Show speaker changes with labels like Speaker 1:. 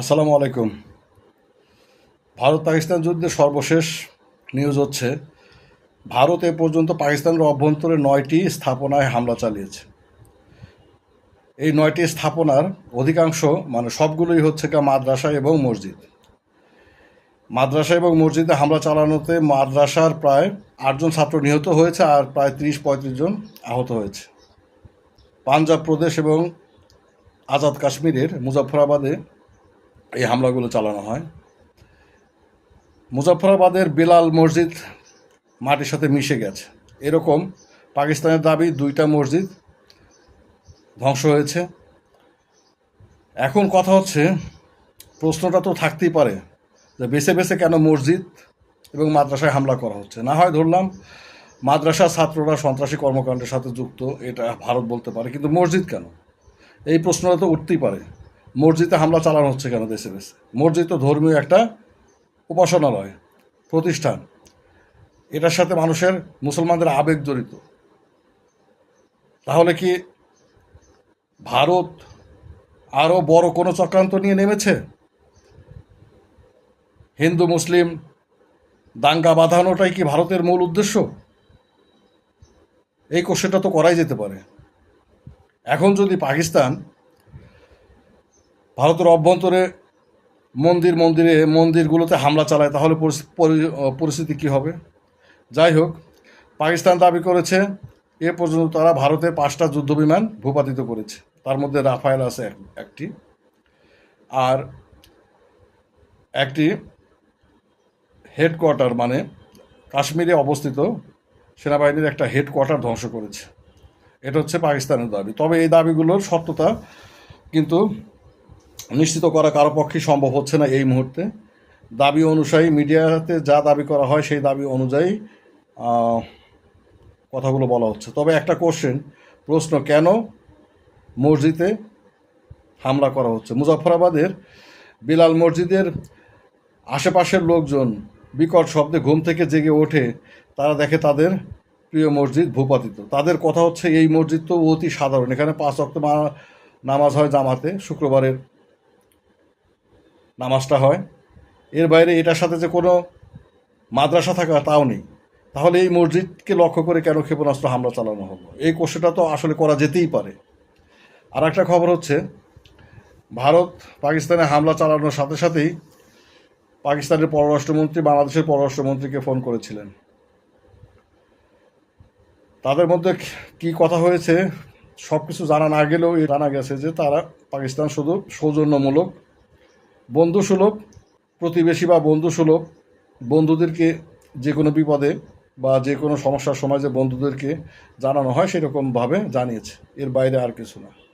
Speaker 1: আসসালামু আলাইকুম। ভারত পাকিস্তান যুদ্ধের সর্বশেষ নিউজ হচ্ছে, ভারত এ পর্যন্ত পাকিস্তানের অভ্যন্তরে নয়টি স্থাপনায় হামলা চালিয়েছে। এই নয়টি স্থাপনার অধিকাংশ মানে সবগুলোই হচ্ছে কা মাদ্রাসা এবং মসজিদ। মাদ্রাসা এবং মসজিদে হামলা চালানোতে মাদ্রাসার প্রায় আটজন ছাত্র নিহত হয়েছে আর প্রায় তিরিশ পঁয়ত্রিশ জন আহত হয়েছে। পাঞ্জাব প্রদেশ এবং আজাদ কাশ্মীরের মুজাফরাবাদে এই হামলাগুলো চালানো হয়। মুজাফরাবাদের বিলাল মসজিদ মাটির সাথে মিশে গেছে। এরকম পাকিস্তানের দাবি দুইটা মসজিদ ধ্বংস হয়েছে। এখন কথা হচ্ছে, প্রশ্নটা তো থাকতেই পারে যে বেছে বেছে কেন মসজিদ এবং মাদ্রাসায় হামলা করা হচ্ছে। না হয় ধরলাম মাদ্রাসার ছাত্ররা সন্ত্রাসী কর্মকাণ্ডের সাথে যুক্ত, এটা ভারত বলতে পারে, কিন্তু মসজিদ কেন? এই প্রশ্নটা তো উঠতেই পারে। মসজিদে হামলা চালানো হচ্ছে কেন দেশে দেশে মসজিদ তো ধর্মীয় একটা উপাসনালয়, প্রতিষ্ঠান। এটার সাথে মানুষের, মুসলমানদের আবেগ জড়িত। তাহলে কি ভারত আরও বড় কোনো চক্রান্ত নিয়ে নেমেছে? হিন্দু, মুসলিম, দাঙ্গা বাঁধানোটাই কি ভারতের মূল উদ্দেশ্য? এই কোশ্চেনটা তো করাই যেতে পারে। এখন যদি পাকিস্তান ভারতের অভ্যন্তরে মন্দির, মন্দিরে, মন্দিরগুলোতে হামলা চালায়, তাহলে পরি- পরিস্থিতি কী হবে? যাই হোক, পাকিস্তান দাবি করেছে, এ পর্যন্ত তারা ভারতের পাঁচটা যুদ্ধবিমান ভূপাতিত করেছে। তার মধ্যে রাফায়েল আছে একটি। আর একটি হেডকোয়ার্টার মানে কাশ্মীরে অবস্থিত সেনাবাহিনীর একটা হেডকোয়ার্টার ধ্বংস করেছে। এটা হচ্ছে পাকিস্তানের দাবি। তবে এই দাবিগুলোর সত্যতা কিন্তু নিশ্চিত করা কারও পক্ষে সম্ভব হচ্ছে না এই মুহূর্তে। দাবি অনুযায়ী মিডিয়াতে যা দাবি করা হয় সেই দাবি অনুযায়ী কথাগুলো বলা হচ্ছে। তবে একটা কোশ্চেন প্রশ্ন, কেন মসজিদে হামলা করা হচ্ছে? মুজাফরাবাদের বিলাল মসজিদের আশেপাশের লোকজন বিকট শব্দে ঘুম থেকে জেগে ওঠে। তারা দেখে তাদের প্রিয় মসজিদ ভূপাতিত। তাদের কথা হচ্ছে, এই মসজিদ তো অতি সাধারণ। এখানে পাঁচ অক্ট নামাজ হয় জামাতে, শুক্রবারের নামাজটা হয়। এর বাইরে এটার সাথে যে কোনো মাদ্রাসা থাকা তাও নেই। তাহলে এই মসজিদকে লক্ষ্য করে কেন ক্ষেপণাস্ত্র হামলা চালানো হলো? এই কোশ্চেনটা তো আসলে করা যেতেই পারে। আর একটা খবর হচ্ছে, ভারত পাকিস্তানে হামলা চালানোর সাথে সাথেই পাকিস্তানের পররাষ্ট্রমন্ত্রী, বাংলাদেশের পররাষ্ট্রমন্ত্রীকে ফোন করেছিলেন। তাদের মধ্যে কি কথা হয়েছে সব কিছু জানা না গেলেও জানা গেছে যে তারা পাকিস্তান শুধু সৌজন্যমূলক বন্ধুসুলভ, প্রতিবেশী বা বন্ধুসুলভ, বন্ধুদেরকে যে কোনো বিপদে বা যে কোনো সমস্যার সময় যে বন্ধুদেরকে জানানো হয় সেরকমভাবে জানিয়েছে। এর বাইরে আর কিছু না।